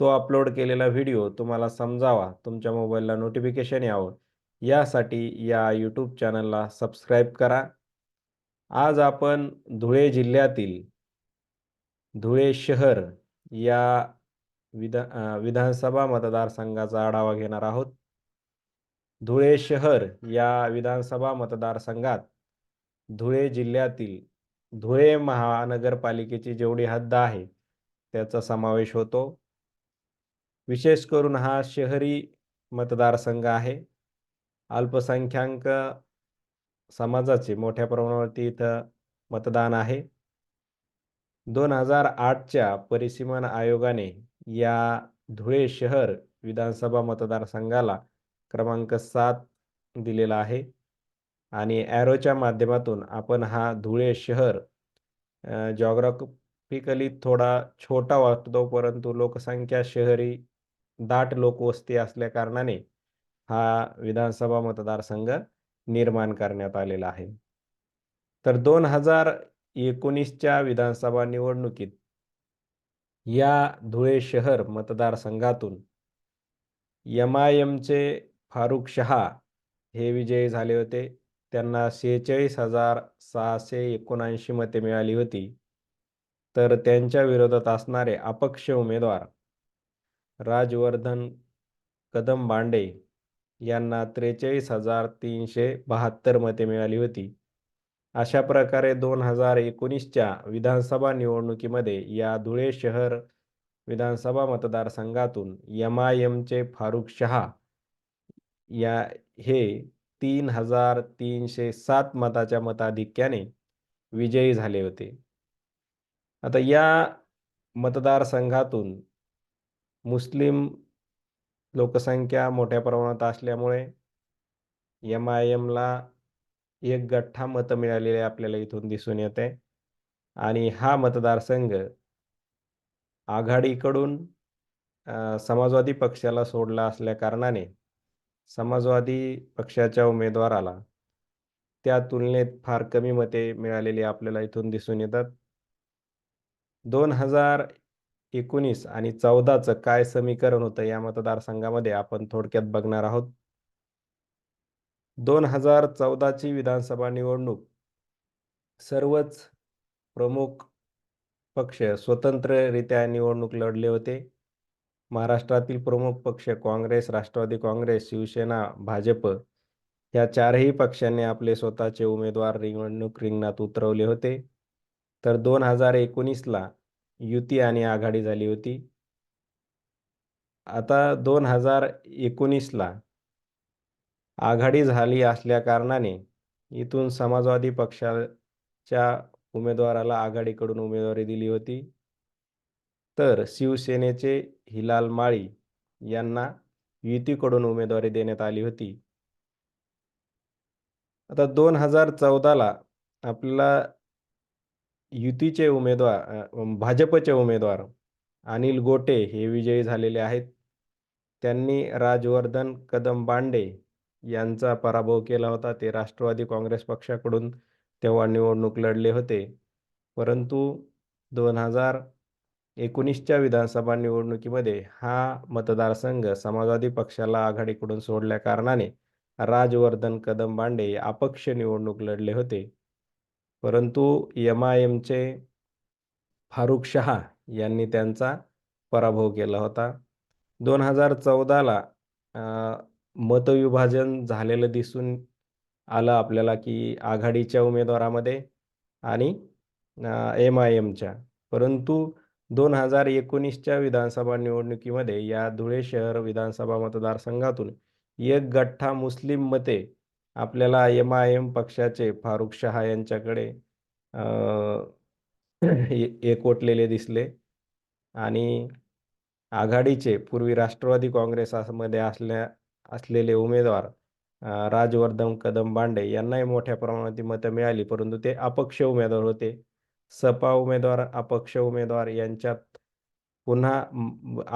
तो अपलोड केलेला व्हिडिओ तुम्हाला समजावा. तुमच्या मोबाईलला नोटिफिकेशन यावं. यासाठी या यूट्यूब चॅनलला सबस्क्राईब करा. आज आपण धुळे जिल्ह्यातील धुळे शहर या विधा विधानसभा मतदारसंघाचा आढावा घेणार आहोत. धुळे शहर या विधानसभा मतदारसंघात धुळे जिल्ह्यातील धुळे महानगरपालिकेची जेवढी हद्द आहे त्याचा समावेश होतो. विशेष करून हा शहरी मतदारसंघ आहे. अल्पसंख्याक समाजाचे मोठ्या प्रमाणावरती इथं मतदान आहे. दोन हजार आठच्या परिसीमन आयोगाने या धुळे शहर विधानसभा मतदारसंघाला क्रमांक सात दिलेला आहे. आणि ॲरोच्या माध्यमातून आपण हा धुळे शहर जॉग्राफिकली थोडा छोटा वाटतो परंतु लोकसंख्या शहरी दाट लोकवस्ती असल्या कारणाने हा विधानसभा मतदारसंघ निर्माण करण्यात आलेला आहे. तर दोन हजार एकोणीसच्या विधानसभा निवडणुकीत या धुळे शहर मतदारसंघातून एम आय एमचे फारुख शहा हे विजयी झाले होते. त्यांना सेहेचाळीस हजार सहाशे एकोणऐंशी मते मिळाली होती. तर त्यांच्या विरोधात असणारे अपक्ष उमेदवार राजवर्धन कदम बांडे यांना त्रेचाळीस हजार तीनशे बहात्तर मते मिळाली होती. अशा प्रकारे दोन हजार एकोणीसच्या विधानसभा निवडणुकीमध्ये या धुळे शहर विधानसभा मतदारसंघातून एम आय एमचे फारुख शहा या हे तीन हजार तीनशे सात मताच्या मताधिक्याने विजयी झाले होते. आता या मतदारसंघातून मुस्लिम लोकसंख्या मोठ्या प्रमाणात असल्यामुळे एम आय एमला एक गठ्ठा मतं मिळालेले आपल्याला इथून दिसून येते. आणि हा मतदारसंघ आघाडीकडून समाजवादी पक्षाला सोडला असल्या कारणाने समाजवादी पक्षाच्या उमेदवाराला त्या तुलनेत फार कमी मते मिळालेली आपल्याला इथून दिसून येतात. दोन हजार एकोणीस आणि चौदाचं काय समीकरण होतं या मतदारसंघामध्ये आपण थोडक्यात बघणार आहोत? दोन हजार चौदाची विधानसभा निवडणूक. सर्वच प्रमुख पक्ष स्वतंत्ररित्या निवडणूक लढले होते. महाराष्ट्रातील प्रमुख पक्ष काँग्रेस राष्ट्रवादी काँग्रेस शिवसेना भाजप या चारही पक्षांनी आपले स्वतःचे उमेदवार निवडणूक रिंगणात उतरवले होते. तर दोन हजार एकोणीसला युती आणि आघाडी झाली होती. आता दोन हजार एकोणीसला आघाडी झाली असल्या कारणाने इथून समाजवादी पक्षाच्या उमेदवाराला आघाडीकडून उमेदवारी दिली होती. तर शिवसेनेचे हिलाल माळी यांना युतीकडून उमेदवारी देण्यात आली होती. आता दोन हजार चौदाला आपल्याला युतीचे उमेदवार भाजपचे उमेदवार अनिल गोटे हे विजयी झालेले आहेत. त्यांनी राजवर्धन कदम बांडे यांचा पराभव केला होता. ते राष्ट्रवादी काँग्रेस पक्षाकडून तेव्हा निवडणूक लढले होते. परंतु दोन हजार एकोणीसच्या विधानसभा निवडणुकीमध्ये हा मतदारसंघ समाजवादी पक्षाला आघाडीकडून सोडल्या कारणाने राजवर्धन कदम बांडे अपक्ष निवडणूक लढले होते. परंतु एम आय एमचे फारुख शहा यांनी त्यांचा पराभव केला होता. दोन हजार चौदाला मतविभाजन झालेलं दिसून आलं आपल्याला की आघाडीच्या उमेदवारामध्ये आणि एम आय एमच्या परंतु दोन हजार एकोणीसच्या विधानसभा निवडणुकीमध्ये या धुळे शहर विधानसभा मतदारसंघातून एक गठ्ठा मुस्लिम मते आपल्याला एम आय एम पक्षाचे फारुख शहा यांच्याकडे एकवटलेले दिसले आणि आघाडीचे पूर्वी राष्ट्रवादी काँग्रेसमध्ये असल्या असलेले उमेदवार राजवर्धन कदम बांडे यांनाही मोठ्या प्रमाणात मतं मिळाली, परंतु ते अपक्ष उमेदवार होते. सपा उमेदवार, अपक्ष उमेदवार यांच्यात पुन्हा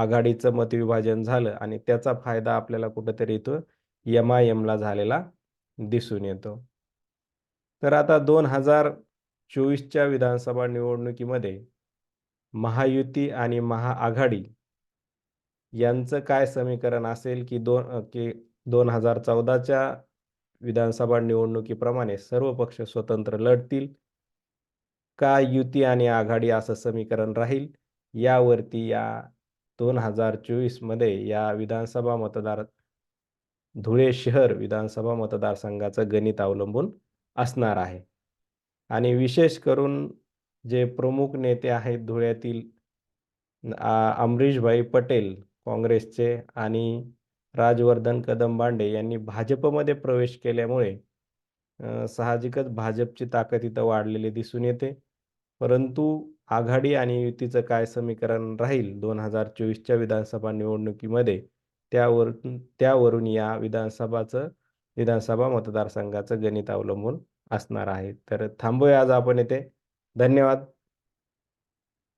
आघाडीचं मतविभाजन झालं आणि त्याचा फायदा आपल्याला कुठंतरी इथं एम-आय-एमला झालेला दिसून येतो. तर आता 2024च्या विधानसभा निवडणुकीमध्ये महायुती आणि महाआघाडी यांचं काय समीकरण असेल, की दोन की दोन हजार चौदाच्या विधानसभा निवडणुकीप्रमाणे सर्व पक्ष स्वतंत्र लढतील का युती आणि आघाडी असं समीकरण राहील? यावरती या 2024 मध्ये या विधानसभा मतदार धुळे शहर विधानसभा मतदारसंघाचं गणित अवलंबून असणार आहे. आणि विशेष करून जे प्रमुख नेते आहेत धुळ्यातील अमरीशभाई पटेल काँग्रेसचे आणि राजवर्धन कदम बांडे यांनी भाजपमध्ये प्रवेश केल्यामुळे साहजिकच भाजपची ताकद इथं वाढलेली दिसून येते. परंतु आघाडी आणि युतीचं काय समीकरण राहील 2024च्या विधानसभा निवडणुकीमध्ये त्यावरून त्यावरून या विधानसभाचं विधानसभा मतदारसंघाचं गणित अवलंबून असणार आहे. तर थांबूया आज आपण येथे धन्यवाद.